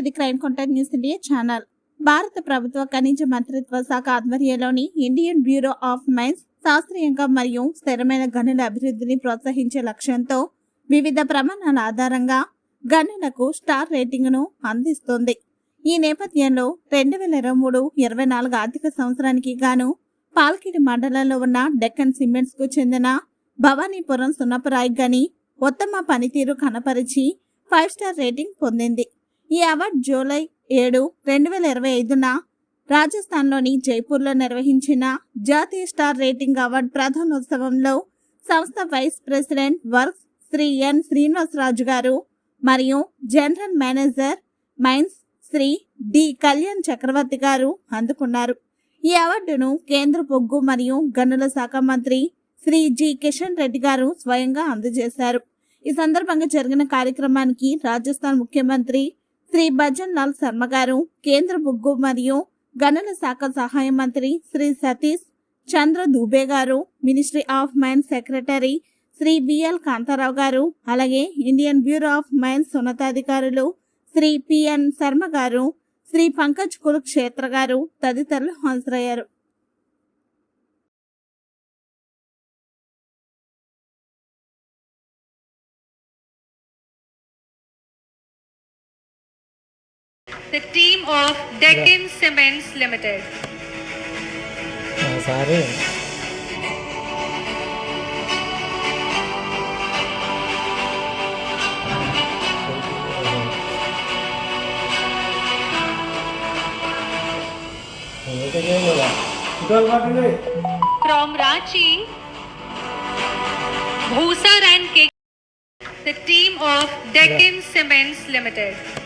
The crime contact news India channel భారత ప్రభుత్వ ఖనిజ మంత్రిత్వ శాఖ ఆధ్వర్యంలోని ఇండియన్ బ్యూరో ఆఫ్ మైన్స్ శాస్త్రీయంగా మరియు స్థిరమైన గనుల అభివృద్ధిని ప్రోత్సహించే లక్ష్యంతో వివిధ ప్రమాణాల ఆధారంగా గనులకు స్టార్ రేటింగ్ను అందిస్తుంది ఈ నేపథ్యంలో రెండు వేల ఇరవై మూడు ఇరవై నాలుగు ఆర్థిక సంవత్సరానికి గాను పాల్కిడి మండలంలో ఉన్న డెక్కన్ సిమెంట్స్కు చెందిన భవానీపురం సున్నపరాయ్ గని ఉత్తమ పనితీరు కనపరిచి ఫైవ్ స్టార్ రేటింగ్ పొందింది. ఈ అవార్డు జూలై ఏడు రెండు వేల ఇరవై ఐదున రాజస్థాన్లోని జైపూర్లో నిర్వహించిన జాతీయ స్టార్ రేటింగ్ అవార్డు ప్రధానోత్సవంలో సంస్థ vice president works Shri N Srinivasaraju గారు మరియు general manager mines Shri D Kalyan Chakravarthy గారు అందుకున్నారు. ఈ అవార్డును కేంద్ర బొగ్గు మరియు గనుల శాఖ మంత్రి శ్రీ జి కిషన్ రెడ్డి గారు స్వయంగా అందజేశారు. ఈ సందర్భంగా జరిగిన కార్యక్రమానికి రాజస్థాన్ ముఖ్యమంత్రి శ్రీ భజన్ లాల్ శర్మ గారు కేంద్ర బొగ్గు మరియు గనుల శాఖ సహాయ మంత్రి శ్రీ సతీష్ చంద్ర దూబే గారు ministry of mines secretary Shri BL Kantharao గారు అలాగే ఇండియన్ బ్యూరో ఆఫ్ మైన్స్ ఉన్నతాధికారులు శ్రీ పిఎన్ శర్మ గారు శ్రీ పంకజ్ కురుక్షేత్ర గారు తదితరులు హాజరయ్యారు. the team of Deccan yeah. Cements Limited. नजारे From Rachi, Bhusar and Kek, the team of Deccan Cements Limited.